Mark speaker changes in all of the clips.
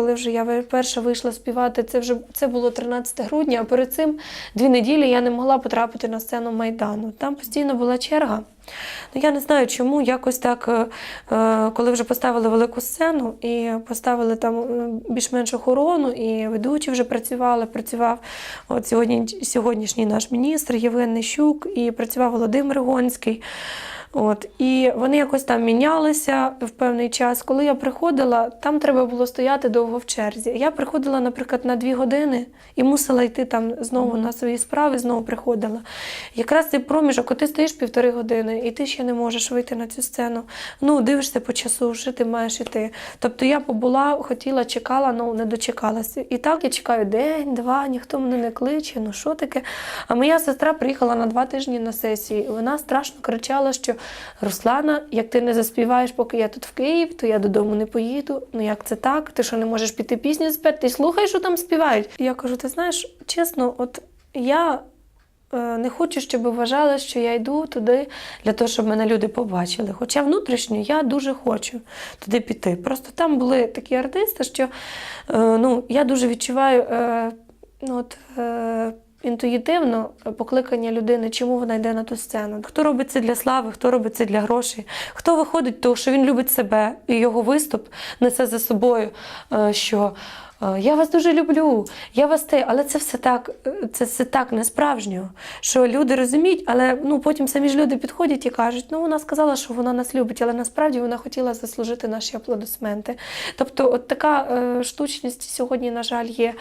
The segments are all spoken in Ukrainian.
Speaker 1: коли вже я вперше вийшла співати, це вже це було 13 грудня, а перед цим дві неділі я не могла потрапити на сцену Майдану. Там постійно була черга. Ну, я не знаю, чому якось так, е, е, коли вже поставили велику сцену і поставили там більш-менш охорону, і ведучі вже працювали. Працював от сьогодні, сьогоднішній наш міністр Євген Нищук, і працював Володимир Гонський. От, і вони якось там мінялися в певний час. Коли я приходила, там треба було стояти довго в черзі. Я приходила, наприклад, на дві години і мусила йти там знову на свої справи, знову приходила. Якраз цей проміжок, ти стоїш півтори години, і ти ще не можеш вийти на цю сцену. Ну, дивишся по часу, що ти маєш іти. Тобто я побула, хотіла, чекала, ну не дочекалася. І так я чекаю день, два, ніхто мене не кличе, ну що таке. А моя сестра приїхала на два тижні на сесії, і вона страшно кричала, що Руслана, як ти не заспіваєш, поки я тут в Київ, то я додому не поїду. Ну як це так? Ти що не можеш піти пісню співати? Ти слухай, що там співають. Я кажу: ти знаєш, чесно, от я. е, Не хочу, щоб вважали, що я йду туди для того, щоб мене люди побачили. Хоча внутрішньо я дуже хочу туди піти. Просто там були такі артисти, що е, ну, я дуже відчуваю е, ну, от, інтуїтивно покликання людини, чому вона йде на ту сцену. Хто робить це для слави, хто робить це для грошей, хто виходить, тому що він любить себе, і його виступ несе за собою, е, що е, я вас дуже люблю, я вас те, але це все так, е, це все так несправжньо, що люди розуміють, але ну потім самі ж люди підходять і кажуть, ну вона сказала, що вона нас любить, але насправді вона хотіла заслужити наші аплодисменти. Тобто, от така е, штучність сьогодні, на жаль, є.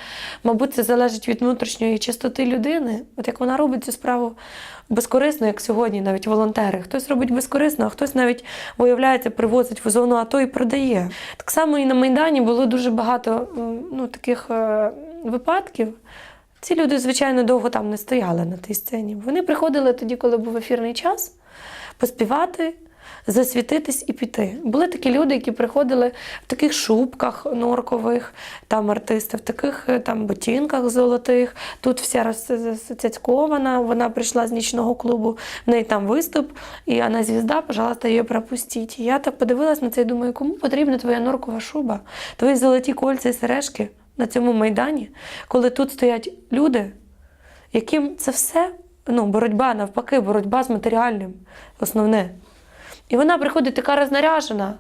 Speaker 1: Мабуть, це залежить від внутрішньої чистоти людини. От як вона робить цю справу безкорисно, як сьогодні, навіть волонтери. Хтось робить безкорисно, а хтось навіть виявляється, привозить в зону АТО і продає. Так само і на Майдані було дуже багато ну, таких е, випадків. Ці люди, звичайно, довго там не стояли на тій сцені. Вони приходили тоді, коли був ефірний час, поспівати, засвітитись і піти. Були такі люди, які приходили в таких шубках норкових, там артисти, в таких е, там ботинках золотих. Тут вся розцяцькована. Вона прийшла з нічного клубу, в неї там виступ, і вона звізда, пожалуйста, її пропустіть. Я так подивилась на це і думаю, кому потрібна твоя норкова шуба, твої золоті кольця і сережки на цьому майдані, коли тут стоять люди, яким це все ну, боротьба навпаки, боротьба з матеріальним, основне. І вона приходить така рознаряжена,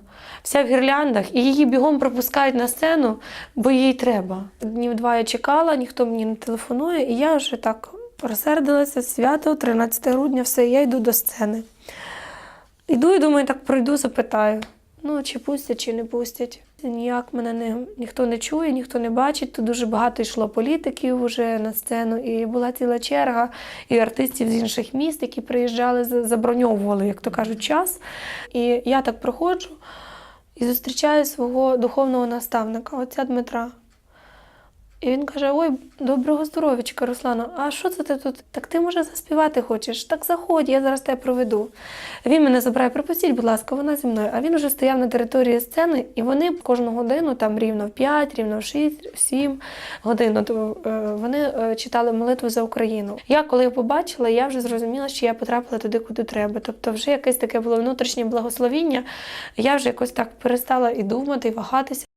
Speaker 1: вся в гірляндах, і її бігом пропускають на сцену, бо їй треба. Днів два я чекала, ніхто мені не телефонує, і я вже так розсердилася, свято, 13 грудня, все, я йду до сцени. Йду і думаю, так пройду, запитаю. Ну, чи пустять, чи не пустять. Ніяк мене не, ніхто не чує, ніхто не бачить. Тут дуже багато йшло політиків вже на сцену, і була ціла черга і артистів з інших міст, які приїжджали, заброньовували, як то кажуть, час. І я так проходжу і зустрічаю свого духовного наставника, отця Дмитра. І він каже: Ой, доброго здоров'ячка, Руслана, а що це ти тут? Так ти може заспівати хочеш? Так заходь, я зараз тебе проведу. Він мене забирає, пропустіть, будь ласка, вона зі мною. А він вже стояв на території сцени, і вони кожну годину, там рівно в 5, рівно в 6, в 7 годин, е, вони е, читали молитву за Україну. Я коли їх побачила, я вже зрозуміла, що я потрапила туди, куди треба. Тобто, вже якесь таке було внутрішнє благословіння. Я вже якось так перестала і думати, і вагатися.